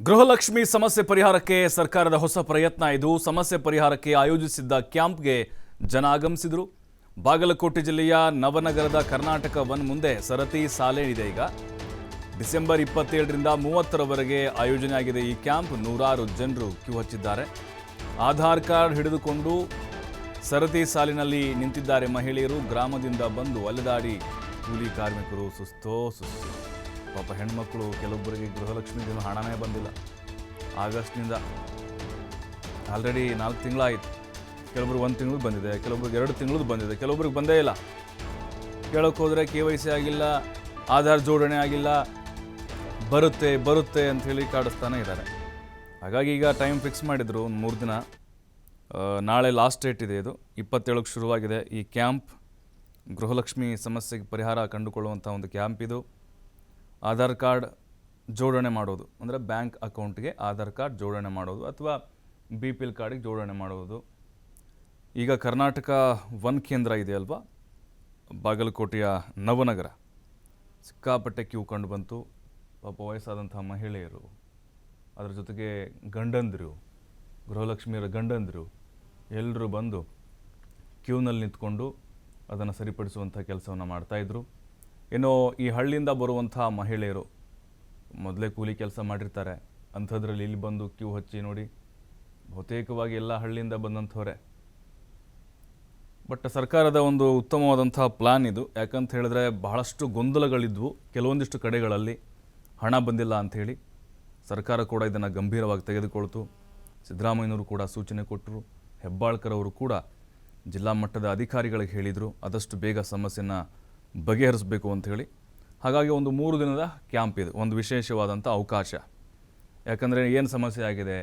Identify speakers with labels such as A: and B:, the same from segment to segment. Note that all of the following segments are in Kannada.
A: ಗೃಹಲಕ್ಷ್ಮಿ ಸಮಸ್ಯೆ ಪರಿಹಾರಕ್ಕೆ ಸರ್ಕಾರದ ಹೊಸ ಪ್ರಯತ್ನ. ಇದು ಸಮಸ್ಯೆ ಪರಿಹಾರಕ್ಕೆ ಆಯೋಜಿಸಿದ್ದ ಕ್ಯಾಂಪ್ಗೆ ಜನ ಆಗಮಿಸಿದರು. ಬಾಗಲಕೋಟೆ ಜಿಲ್ಲೆಯ ನವನಗರದ ಕರ್ನಾಟಕ ವನ್ ಮುಂದೆ ಸರತಿ ಸಾಲೇನಿದೆ ಈಗ. ಡಿಸೆಂಬರ್ ಇಪ್ಪತ್ತೇಳರಿಂದ ಮೂವತ್ತರವರೆಗೆ ಆಯೋಜನೆ ಆಗಿದೆ ಈ ಕ್ಯಾಂಪ್. ನೂರಾರು ಜನರು ಕ್ಯೂ ಹಚ್ಚಿದ್ದಾರೆ. ಆಧಾರ್ ಕಾರ್ಡ್ ಹಿಡಿದುಕೊಂಡು ಸರತಿ ಸಾಲಿನಲ್ಲಿ ನಿಂತಿದ್ದಾರೆ ಮಹಿಳೆಯರು. ಗ್ರಾಮದಿಂದ ಬಂದು ಅಲೆದಾಡಿ ಕೂಲಿ ಕಾರ್ಮಿಕರು ಸುಸ್ತೋ ಸುಸ್ತು ಪಾಪ ಹೆಣ್ಮಕ್ಳು ಕೆಲವೊಬ್ಬರಿಗೆ ದಿನ ಹಣನೇ ಬಂದಿಲ್ಲ. ಆಗಸ್ಟ್ನಿಂದ ಆಲ್ರೆಡಿ ನಾಲ್ಕು ತಿಂಗಳಾಯಿತು. ಕೆಲವೊಬ್ರಿಗೆ ಒಂದು ತಿಂಗಳು ಬಂದಿದೆ, ಕೆಲವೊಬ್ರಿಗೆ ಎರಡು ತಿಂಗಳದ್ದು ಬಂದಿದೆ, ಕೆಲವೊಬ್ರಿಗೆ ಬಂದೇ ಇಲ್ಲ. ಕೇಳೋಕೆ ಹೋದರೆ ಕೆ ವೈ ಸಿ ಆಗಿಲ್ಲ, ಆಧಾರ್ ಜೋಡಣೆ ಆಗಿಲ್ಲ, ಬರುತ್ತೆ ಬರುತ್ತೆ ಅಂತ ಹೇಳಿ ಕಾಡಿಸ್ತಾನೆ ಇದ್ದಾರೆ. ಹಾಗಾಗಿ ಈಗ ಟೈಮ್ ಫಿಕ್ಸ್ ಮಾಡಿದರು ಒಂದು ಮೂರು ದಿನ. ನಾಳೆ ಲಾಸ್ಟ್ ಡೇಟ್ ಇದೆ ಇದು. ಇಪ್ಪತ್ತೇಳಕ್ಕೆ ಶುರುವಾಗಿದೆ ಈ ಕ್ಯಾಂಪ್ ಗೃಹಲಕ್ಷ್ಮಿ ಸಮಸ್ಯೆಗೆ ಪರಿಹಾರ ಕಂಡುಕೊಳ್ಳುವಂಥ ಒಂದು ಕ್ಯಾಂಪ್ ಇದು. ಆಧಾರ್ ಕಾರ್ಡ್ ಜೋಡಣೆ ಮಾಡೋದು. ಅಂದರೆ ಬ್ಯಾಂಕ್ ಅಕೌಂಟ್ಗೆ ಆಧಾರ್ ಕಾರ್ಡ್ ಜೋಡಣೆ ಮಾಡೋದು ಅಥವಾ ಬಿ ಪಿ ಎಲ್ ಕಾರ್ಡಿಗೆ ಜೋಡಣೆ ಮಾಡೋದು. ಈಗ ಕರ್ನಾಟಕ ಒನ್ ಕೇಂದ್ರ ಇದೆ ಅಲ್ವಾ? ಬಾಗಲಕೋಟೆಯ ನವನಗರ. ಸಿಕ್ಕಾಪಟ್ಟೆ ಕ್ಯೂ ಕಂಡು ಬಂತು. ಪಾಪ ವಯಸ್ಸಾದಂಥ ಮಹಿಳೆಯರು, ಅದರ ಜೊತೆಗೆ ಗಂಡಂದಿರು, ಗೃಹಲಕ್ಷ್ಮಿಯರ ಗಂಡಂದಿರು ಎಲ್ಲರೂ ಬಂದು ಕ್ಯೂನಲ್ಲಿ ನಿಂತ್ಕೊಂಡು ಅದನ್ನು ಸರಿಪಡಿಸುವಂಥ ಕೆಲಸವನ್ನು ಮಾಡ್ತಾಯಿದ್ರು ಇನ್ನು ಈ ಹಳ್ಳಿಯಿಂದ ಬರುವಂಥ ಮಹಿಳೆಯರು ಮೊದಲೇ ಕೂಲಿ ಕೆಲಸ ಮಾಡಿರ್ತಾರೆ, ಅಂಥದ್ರಲ್ಲಿ ಇಲ್ಲಿ ಬಂದು ಕ್ಯೂ ಹಚ್ಚಿ ನೋಡಿ, ಬಹುತೇಕವಾಗಿ ಎಲ್ಲ ಹಳ್ಳಿಯಿಂದ ಬಂದಂಥವ್ರೆ. ಬಟ್ ಸರ್ಕಾರದ ಒಂದು ಉತ್ತಮವಾದಂಥ ಪ್ಲಾನ್ ಇದು. ಯಾಕಂತ ಹೇಳಿದ್ರೆ ಬಹಳಷ್ಟು ಗೊಂದಲಗಳಿದ್ವು ಕೆಲವೊಂದಿಷ್ಟು ಕಡೆಗಳಲ್ಲಿ. ಹಣ ಬಂದಿಲ್ಲ ಅಂಥೇಳಿ ಸರ್ಕಾರ ಕೂಡ ಇದನ್ನು ಗಂಭೀರವಾಗಿ ತೆಗೆದುಕೊಳ್ತು. ಸಿದ್ದರಾಮಯ್ಯನವರು ಕೂಡ ಸೂಚನೆ ಕೊಟ್ಟರು. ಹೆಬ್ಬಾಳ್ಕರ್ ಅವರು ಕೂಡ ಜಿಲ್ಲಾ ಮಟ್ಟದ ಅಧಿಕಾರಿಗಳಿಗೆ ಹೇಳಿದರು. ಆದಷ್ಟು ಬೇಗ ಸಮಸ್ಯೆನ ಬಗೆಹರಿಸಬೇಕು ಅಂತ ಹೇಳಿ. ಹಾಗಾಗಿ ಒಂದು ಮೂರು ದಿನದ ಕ್ಯಾಂಪ್ ಇದು, ಒಂದು ವಿಶೇಷವಾದಂಥ ಅವಕಾಶ. ಯಾಕಂದರೆ ಏನು ಸಮಸ್ಯೆ ಆಗಿದೆ?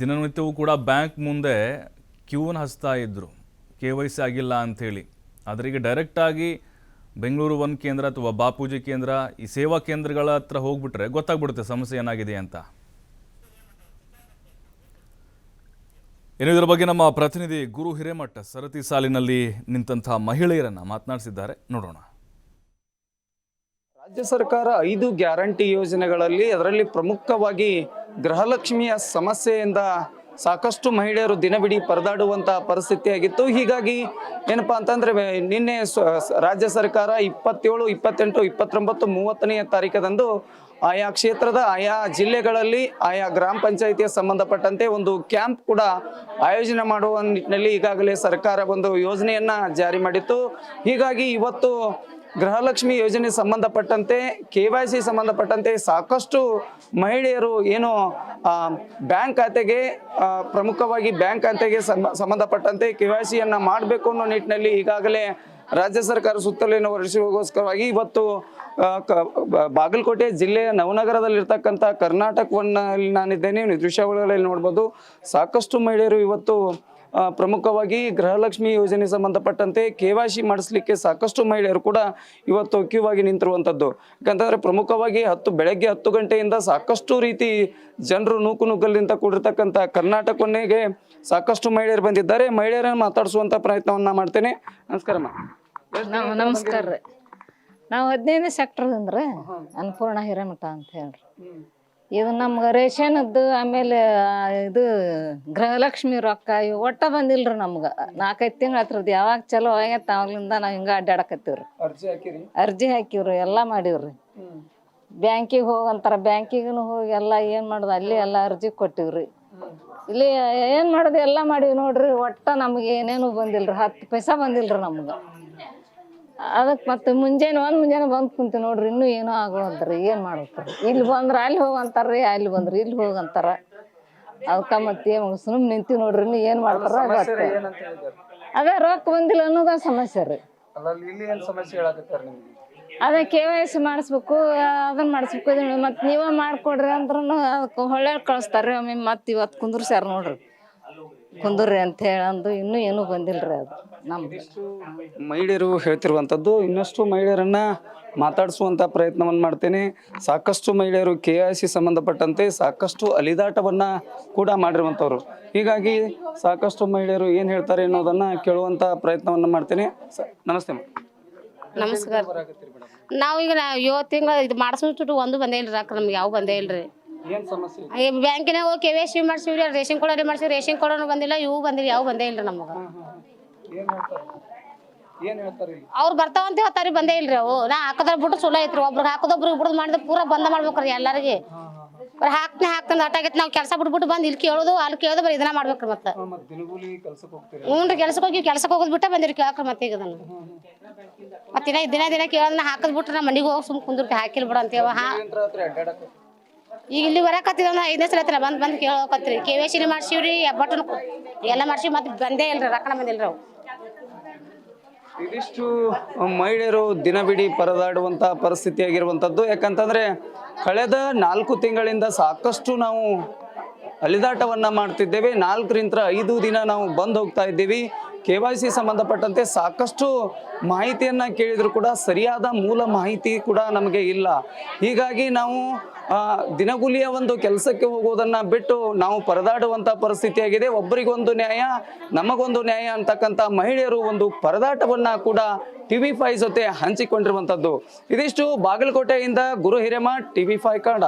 A: ದಿನನಿತ್ಯವೂ ಕೂಡ ಬ್ಯಾಂಕ್ ಮುಂದೆ ಕ್ಯೂನ ಹಚ್ತಾ ಇದ್ದರು ಕೆ ವೈ ಸಿ ಆಗಿಲ್ಲ ಅಂಥೇಳಿ. ಆದರೆ ಈಗ ಡೈರೆಕ್ಟಾಗಿ ಬೆಂಗಳೂರು ಒನ್ ಕೇಂದ್ರ ಅಥವಾ ಬಾಪೂಜಿ ಕೇಂದ್ರ ಈ ಸೇವಾ ಕೇಂದ್ರಗಳ ಹತ್ರ ಹೋಗ್ಬಿಟ್ರೆ ಗೊತ್ತಾಗ್ಬಿಡುತ್ತೆ ಸಮಸ್ಯೆ ಏನಾಗಿದೆ ಅಂತ. ಇನ್ನು ಇದರ ಬಗ್ಗೆ ನಮ್ಮ ಪ್ರತಿನಿಧಿ ಗುರು ಹಿರೇಮಠ ಸರತಿ ಸಾಲಿನಲ್ಲಿ ನಿಂತಹ ಮಹಿಳೆಯರನ್ನ ಮಾತನಾಡಿಸಿದ್ದಾರೆ. ನೋಡೋಣ.
B: ರಾಜ್ಯ ಸರ್ಕಾರ ಐದು ಗ್ಯಾರಂಟಿ ಯೋಜನೆಗಳಲ್ಲಿ ಅದರಲ್ಲಿ ಪ್ರಮುಖವಾಗಿ ಗೃಹಲಕ್ಷ್ಮಿಯ ಸಮಸ್ಯೆಯಿಂದ ಸಾಕಷ್ಟು ಮಹಿಳೆಯರು ದಿನವಿಡೀ ಪರದಾಡುವಂತಹ ಪರಿಸ್ಥಿತಿ ಆಗಿತ್ತು ಹೀಗಾಗಿ ಏನಪ್ಪಾ ಅಂತಂದ್ರೆ, ನಿನ್ನೆ ರಾಜ್ಯ ಸರ್ಕಾರ ಇಪ್ಪತ್ತೇಳು, ಇಪ್ಪತ್ತೆಂಟು, ಇಪ್ಪತ್ತೊಂಬತ್ತು, ಮೂವತ್ತನೆಯ ತಾರೀಕದಂದು ಆಯಾ ಕ್ಷೇತ್ರದ, ಆಯಾ ಜಿಲ್ಲೆಗಳಲ್ಲಿ, ಆಯಾ ಗ್ರಾಮ ಪಂಚಾಯಿತಿಯ ಸಂಬಂಧಪಟ್ಟಂತೆ ಒಂದು ಕ್ಯಾಂಪ್ ಕೂಡ ಆಯೋಜನೆ ಮಾಡುವ ನಿಟ್ಟಿನಲ್ಲಿ ಈಗಾಗಲೇ ಸರ್ಕಾರ ಒಂದು ಯೋಜನೆಯನ್ನ ಜಾರಿ ಮಾಡಿತ್ತು. ಹೀಗಾಗಿ ಇವತ್ತು ಗೃಹಲಕ್ಷ್ಮಿ ಯೋಜನೆ ಸಂಬಂಧಪಟ್ಟಂತೆ, ಕೆ ವೈ ಸಿ ಸಂಬಂಧಪಟ್ಟಂತೆ ಸಾಕಷ್ಟು ಮಹಿಳೆಯರು ಏನು ಬ್ಯಾಂಕ್ ಖಾತೆಗೆ ಪ್ರಮುಖವಾಗಿ ಬ್ಯಾಂಕ್ ಖಾತೆಗೆ ಸಂಬ- ಸಂಬಂಧಪಟ್ಟಂತೆ ಕೆ ವೈ ಸಿಯನ್ನು ಮಾಡಬೇಕು ಅನ್ನೋ ನಿಟ್ಟಿನಲ್ಲಿ ಈಗಾಗಲೇ ರಾಜ್ಯ ಸರ್ಕಾರ ಸುತ್ತಲಿನ ವರ್ಷಗೋಸ್ಕರವಾಗಿ ಇವತ್ತು ಬಾಗಲಕೋಟೆ ಜಿಲ್ಲೆಯ ನವನಗರದಲ್ಲಿರ್ತಕ್ಕಂಥ ಕರ್ನಾಟಕವನ್ನಲ್ಲಿ ನಾನಿದ್ದೇನೆ ದೃಶ್ಯಾವಳಿಗಳಲ್ಲಿ ನೋಡ್ಬೋದು. ಸಾಕಷ್ಟು ಮಹಿಳೆಯರು ಇವತ್ತು ಪ್ರಮುಖವಾಗಿ ಗೃಹಲಕ್ಷ್ಮಿ ಯೋಜನೆ ಸಂಬಂಧಪಟ್ಟಂತೆ ಕೆ ವೈ ಸಿ ಮಾಡಿಸ್ಲಿಕ್ಕೆ ಸಾಕಷ್ಟು ಮಹಿಳೆಯರು ಕೂಡ ಇವತ್ತು ಕ್ಯೂ ಆಗಿ ನಿಂತಿರುವಂಥದ್ದು. ಯಾಕಂತಂದರೆ ಪ್ರಮುಖವಾಗಿ ಹತ್ತು, ಬೆಳಗ್ಗೆ ಹತ್ತು ಗಂಟೆಯಿಂದ ಸಾಕಷ್ಟು ರೀತಿ ಜನರು ನೂಕು ನುಗ್ಗಲಿಂದ ಕೂಡಿರ್ತಕ್ಕಂಥ ಕರ್ನಾಟಕವನ್ನೇಗೆ ಸಾಕಷ್ಟು ಮಹಿಳೆಯರು ಬಂದಿದ್ದಾರೆ. ಮಹಿಳೆಯರನ್ನು ಮಾತಾಡಿಸುವಂಥ ಪ್ರಯತ್ನವನ್ನು ಮಾಡ್ತೇನೆ. ನಮಸ್ಕಾರಮ್ಮ
C: ನಾವು ನಮಸ್ಕಾರ ರೀ. ನಾವು ಹದಿನೈದನೇ ಸೆಕ್ಟರ್ದಿಂದ ರೀ ಅನ್ನಪೂರ್ಣ ಹಿರೇಮಠ ಅಂತ ಹೇಳ್ರಿ. ಇದು ನಮ್ಗೆ ರೇಷನ್ದು ಆಮೇಲೆ ಇದು ಗೃಹಲಕ್ಷ್ಮಿ ರೊಕ್ಕ ಇವು ಒಟ್ಟ ಬಂದಿಲ್ರಿ ನಮ್ಗೆ. ನಾಲ್ಕೈದು ತಿಂಗಳು ಹತ್ರದ್ದು ಯಾವಾಗ ಚಲೋ ಆಗೈತೆ ಅವಾಗ್ಲಿಂದ ನಾವು ಹಿಂಗೆ ಅಡ್ಡಾಡಕತ್ತೀವ್ರಿ
B: ಅರ್ಜಿ
C: ಹಾಕಿವ್ರಿ ಎಲ್ಲ ಮಾಡಿವ್ರಿ. ಬ್ಯಾಂಕಿಗೆ ಹೋಗಂತಾರ ಬ್ಯಾಂಕಿಗೂ ಹೋಗಿ ಎಲ್ಲ ಏನು ಮಾಡೋದು ಅಲ್ಲಿ ಎಲ್ಲ ಅರ್ಜಿ ಕೊಟ್ಟಿವ್ರಿ. ಇಲ್ಲಿ ಏನು ಮಾಡೋದು ಎಲ್ಲ ಮಾಡೀವಿ ನೋಡ್ರಿ ಒಟ್ಟ ನಮಗೆ ಏನೇನು ಬಂದಿಲ್ರಿ ಹತ್ತು ಪೈಸಾ ಬಂದಿಲ್ರಿ ನಮ್ಗೆ. ಅದಕ್ಕೆ ಮತ್ತೆ ಮುಂಜಾನೆ ಒಂದು ಮುಂಜಾನೆ ಬಂದು ಕುಂತ ನೋಡ್ರಿ ಇನ್ನೂ ಏನೋ ಆಗೋದ್ರಿ ಏನು ಮಾಡ್ಬೇಕ್ರಿ? ಇಲ್ಲಿ ಬಂದ್ರೆ ಅಲ್ಲಿ ಹೋಗಂತಾರ್ರಿ ಅಲ್ಲಿ ಬಂದ್ರೆ ಇಲ್ಲಿ ಹೋಗಂತಾರ ಅದಕ್ಕೆ ಮತ್ತೆ ಸುಮ್ಮನೆ ನಿಂತಿ ನೋಡ್ರಿ ಇನ್ನು ಏನು ಮಾಡ್ತಾರ ಗೊತ್ತ. ಅದೇ ರೊಕ್ಕ ಬಂದಿಲ್ಲ ಅನ್ನೋದ ಸಮಸ್ಯೆ ರೀ. ಅದೇ ಕೆ ವೈ ಸಿ ಮಾಡಿಸ್ಬೇಕು ಅದನ್ನ ಮಾಡಿಸ್ಬೇಕು ಮತ್ತೆ ನೀವೇ ಮಾಡ್ಕೊಡ್ರಿ ಅಂದ್ರೂ ಅದಕ್ಕೆ ಹೊಳ್ಳೆ ಕಳಿಸ್ತಾರೆ ಒಮ್ಮೆ ಮತ್ತೆ ಇವತ್ತು ಕುಂದ್ರಸ್ಯಾರ ನೋಡ್ರಿ. ಕುಂದ್ರಿ ಅಂತ ಹೇಳಂದು ಇನ್ನೂ ಏನೂ ಬಂದಿಲ್ರಿ ಅದು. ನಮ್ದು
B: ಮಹಿಳೆಯರು ಹೇಳ್ತಿರುವಂಥದ್ದು ಇನ್ನಷ್ಟು ಮಹಿಳೆಯರನ್ನ ಮಾತಾಡಿಸುವಂತ ಪ್ರಯತ್ನವನ್ನು ಮಾಡ್ತೇನೆ. ಸಾಕಷ್ಟು ಮಹಿಳೆಯರು ಕೆ ಐ ಸಿ ಸಂಬಂಧಪಟ್ಟಂತೆ ಸಾಕಷ್ಟು ಅಲಿದಾಟವನ್ನ ಕೂಡ ಮಾಡಿರುವಂಥವ್ರು. ಹೀಗಾಗಿ ಸಾಕಷ್ಟು ಮಹಿಳೆಯರು ಏನು ಹೇಳ್ತಾರೆ ಅನ್ನೋದನ್ನ ಕೇಳುವಂಥ ಪ್ರಯತ್ನವನ್ನು ಮಾಡ್ತೇನೆ. ಸ- ನಮಸ್ತೆ ಮೇಡಮ್.
D: ನಮಸ್ಕಾರ. ನಾವು ಈಗ ನಾ ಏಳು ತಿಂಗಳು ಇದು ಮಾಡಿಸ್ಬಿಟ್ಟು ಒಂದು ಬಂದೇ ಇಲ್ರಿ ಅಕ್ಕ ನಮ್ಗೆ ಯಾವ ಬಂದೇ ಇಲ್ರಿ.
B: ಏನ್ ಸಮಸ್ಯೆ
D: ಬ್ಯಾಂಕಿನಾಗ ಹೋಗಿ ಕೆ ವೈ ಸಿ ಮಾಡ್ಸಿವ್ರಿ ರೇಷನ್ ಕೊಡೋರಿ ಮಾಡ್ಸಿವಿ ರೇಷನ್ ಕೊಡೋನು ಬಂದಿಲ್ಲ ಇವು ಬಂದಿಲ್ಲ ಯಾವ ಬಂದೇ ಇಲ್ಲ ನಮಗೆ.
B: ಏನ್ ಹೇಳ್ತಾರೆ? ಏನ್ ಹೇಳ್ತಾರೆ ಇಲ್ಲಿ
D: ಅವ್ರು ಬರ್ತಾವಂತ ಹೇಳ್ತಾರಿ ಬಂದೇ ಇಲ್ರಿ ಅವು. ನಾ ಹಾಕದ್ರ ಬಿಟ್ಟು ಚಲೋ ಐತ್ರಿ ಒಬ್ರು ಬಿಡುದು ಮಾಡಿದ್ರೆ ಪೂರಾ ಬಂದ ಮಾಡ್ಬೇಕ್ರಿ ಎಲ್ಲರಿಗೆ. ಬರೀ ಹಾಕ್ತೀನಿ ಆಟ ಅಟ್ಟಾಗೈತಿ ನಾವು ಕೆಲಸ ಬಿಟ್ಬಿಟ್ಟು ಬಂದು ಇಲ್ಲಿ ಕೇಳೋದು ಅಲ್ಲಿ ಕೇಳೋದು ಬರೀ ಇದನ್ನ ಮಾಡ್ಬೇಕ್ರಿ ಮತ್ತೆ.
B: ಹಾ, ಮತ್ತ್ ದಿನಗೂಲಿ ಕೆಲ್ಸಕ್ಕೆ ಹೋಗ್ತೀರಿ?
D: ಹ್ಞೂ ರೀ ಕೆಲ್ಸಕ್ಕೆ ಹೋಗಿ ಕೆಲ್ಸಕ್ಕೆ ಹೋಗೋದು ಬಿಟ್ಟ ಬಂದಿರಿ ಕೇಳಕ್ರಿ ಮತ್ತೆ ಈಗ ಅದನ್ನು ಮತ್ತೆ ದಿನ ದಿನ ದಿನ ಕೇಳೋದನ್ನ ಹಾಕದ್ ಬಿಟ್ರೆ ನಾ ಮನೆಗೆ ಹೋಗಿ ಸುಮ್ ಕುಂದಿರ್ತಿ ಹಾಕಿಲ್ ಬಿಡ ಅಂತೇವ ಹಾ.
B: ಅಡ್ಡಾಡಕ್ಕೆ
D: ಈಗ ಇಲ್ಲಿ ಬರಕತ್ತಿದ ಐದನೇ ಸಲ ಹತ್ರ ಬಂದು ಬಂದು ಕೇಳಕತ್ರಿ ಕೆ ವೈ ಸಿನಿ ಮಾಡ್ಸಿವ್ರಿ ಬಟನ್ ಎಲ್ಲ ಮಾಡ್ಸಿ ಮತ್ತೆ ಬಂದೇ ಇಲ್ರಿ ರಕ್ಕಣ ಬಂದಿಲ್ರಿ ಅವು.
B: ಇದಿಷ್ಟು ಮಹಿಳೆಯರು ದಿನವಿಡೀ ಪರದಾಡುವಂಥ ಪರಿಸ್ಥಿತಿ ಆಗಿರುವಂತದ್ದು ಯಾಕಂತಂದ್ರೆ, ಕಳೆದ ನಾಲ್ಕು ತಿಂಗಳಿಂದ ಸಾಕಷ್ಟು ನಾವು ಅಲಿದಾಟವನ್ನು ಮಾಡ್ತಿದ್ದೇವೆ. ನಾಲ್ಕರಿಂದ ಐದು ದಿನ ನಾವು ಬಂದ್ ಹೋಗ್ತಾ ಇದ್ದೀವಿ. ಕೆ ವೈ ಸಿ ಸಂಬಂಧಪಟ್ಟಂತೆ ಸಾಕಷ್ಟು ಮಾಹಿತಿಯನ್ನು ಕೇಳಿದರೂ ಕೂಡ ಸರಿಯಾದ ಮೂಲ ಮಾಹಿತಿ ಕೂಡ ನಮಗೆ ಇಲ್ಲ. ಹೀಗಾಗಿ ನಾವು ದಿನಗೂಲಿಯ ಒಂದು ಕೆಲಸಕ್ಕೆ ಹೋಗುವುದನ್ನು ಬಿಟ್ಟು ನಾವು ಪರದಾಡುವಂಥ ಪರಿಸ್ಥಿತಿಯಾಗಿದೆ. ಒಬ್ಬರಿಗೊಂದು ನ್ಯಾಯ, ನಮಗೊಂದು ನ್ಯಾಯ ಅಂತಕ್ಕಂಥ ಮಹಿಳೆಯರು ಒಂದು ಪರದಾಟವನ್ನು ಕೂಡ ಟಿ ವಿ ಫೈ ಜೊತೆ ಹಂಚಿಕೊಂಡಿರುವಂಥದ್ದು. ಇದಿಷ್ಟು ಬಾಗಲಕೋಟೆಯಿಂದ Guru T V five Kannada.